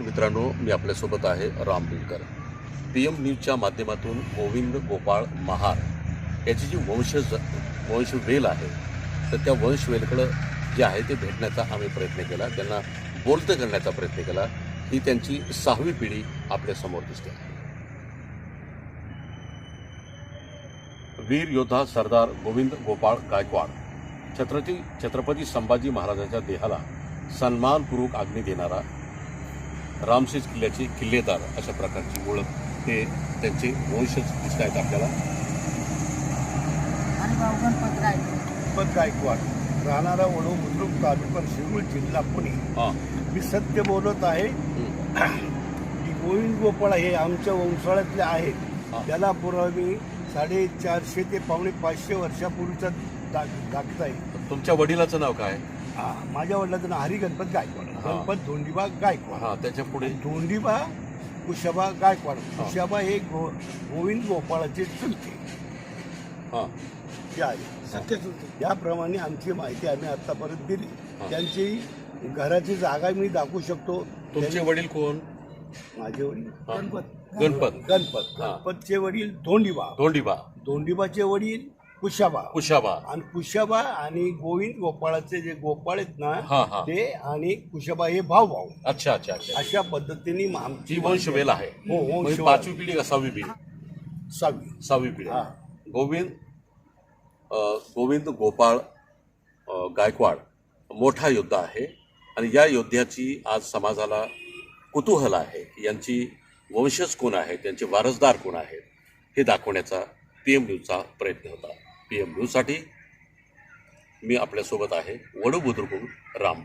मित्रांनो मी आपल्यासोबत आहे राम बिलकर. पी एम न्यूजच्या माध्यमातून गोविंद गोपाळ महार याची जी वंशज वंशवेल आहे तर त्या वंशवेलकडं जे आहे ते भेटण्याचा आम्ही प्रयत्न केला त्यांना बोलतं करण्याचा प्रयत्न केला. ही त्यांची सहावी पिढी आपल्यासमोर दिसते. वीर योद्धा सरदार गोविंद गोपाळ गायकवाड छत्रपती छत्रपती संभाजी महाराजांच्या देहाला सन्मानपूर्वक अग्नी देणारा रामशेज किल्ल्याचे किल्लेदार अशा प्रकारची ओळख हे त्यांचे वंशज दिसत आहेत आपल्याला. गणपत गायकवाड राहणारा वडू बुद्रुक तालुका शिरूर जिल्हा पुणे. हां. मी सत्य बोलत आहे. की गोविंद गोपाळ हे आमच्या वंशाळ्यातले हा. आहेत त्याला पुरावी साडेचारशे ते पावणे पाचशे वर्षापूर्वीचा दाख दाखता आहे तुमच्या वडिलाचं नाव काय? हा, माझ्या वडिलाचं नाव हरी गणपत गायकवाड. हा. गणपत धोंडीबा गायकवाड. हां त्याच्या पुढे? धोंडीबा कुशाबा गायकवाड. कुशाबा हे गो गोविंद गोपाळाचे चुलते. हां. आहे सत्य याप्रमाणे आमची माहिती आम्ही आतापर्यंत दिली. त्यांची घराची जागा मी दाखवू शकतो. तुमचे त्यांनी- वडील कोण? माझे वडील? हा. गणपत. गणपत. गणपत. हा. गणपतचे वडील धोंडीबा धोंडीबा धोंडीबाचे वडील कुशाबा. कुशाबा. आणि कुशाबा आणि गोविंद गोपाळाचे जे गोपाळ आहेत हा, ना हा. ते आणि कुशाबा हे भाऊ भाऊ अच्छा अच्छा अच्छा. अशा पद्धतीने आमची ही वंशवेल आहे. हो, वंशवेल. म्हणजे पाचवी पिढी का सहावी पिढी? सहावी. सहावी पिढी. हा. गोविंद अ, गोविंद गोपाळ अ, गायकवाड मोठा योद्धा आहे. आणि या योद्ध्याची आज समाजाला कुतूहल आहे. यांची वंशज कोण आहेत? त्यांचे वारसदार कोण आहेत? हे दाखवण्याचा पी एम न्यूजचा प्रयत्न होता. पी एम न्यूजसाठी मी आपल्यासोबत आहे. वडू बुद्रुक राम.